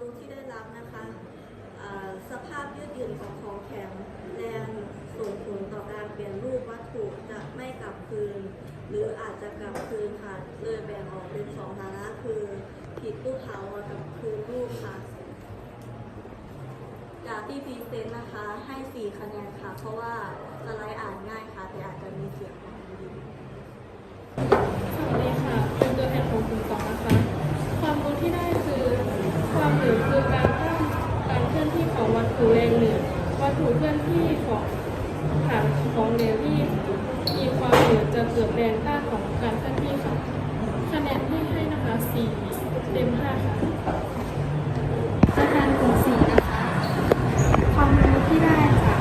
รู้ที่ได้รับนะคะสภาพยืดหยุ่นของของแข็งแรงส่งผลต่อการเปลี่ยนรูปวัตถุจะไม่กลับคืน หรืออาจจะกลับคืนค่ะเลยแบ่งออกเป็นสองฐานะคือผิดรูปถาวรกับคืนรูปค่ะ จากที่พรีเซนต์นะคะให้4คะแนนค่ะ เพราะว่าสไลด์อ่านง่ายค่ะ แต่อาจจะมีเสียงของดีสวัสดีค่ะ เป็นตัวแทนของกลุ่มสองนะคะ ความรู้ที่ได้คือ ความเหลวคือการตั้งการเคลื่อนที่ของวัตถุแรงเหนือวัตถุ เคลื่อนที่ของฐานของเหลวที่มีความเหลวจะเกิดแรงต้านของการเคลื่อนที่ค่ะ คะแนนที่ให้นะคะ4เต็ม5ค่ะประธานกลุ่มสี่นะคะ ความรู้ที่ได้จาก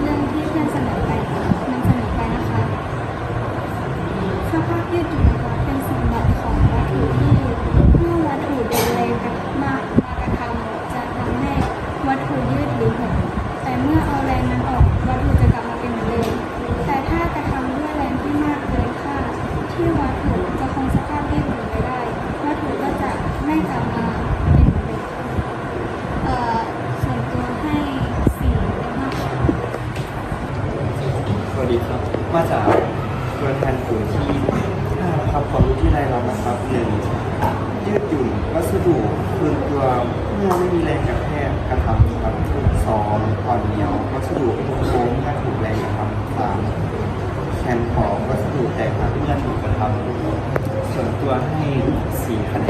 เรื่องที่เพื่อนเสนอไปนำเสนอไปนะคะสภาพยืดหยุ่น ดีครับ มาจากตัวแทนกลุ่มที่5นครับของวิที่ไรยเรานะครับหนึ่งยืดหยุ่นวัสดุคืนตัวเมื่อไม่มีแรงกระแทกกระทำครับสองอ่อนเหนียววัสดุโค้งถ้าถูกแรงกระทำสามแทนของวัสดุแตกหักเมื่อถูกกระทำส่วนตัวให้สีคะแนน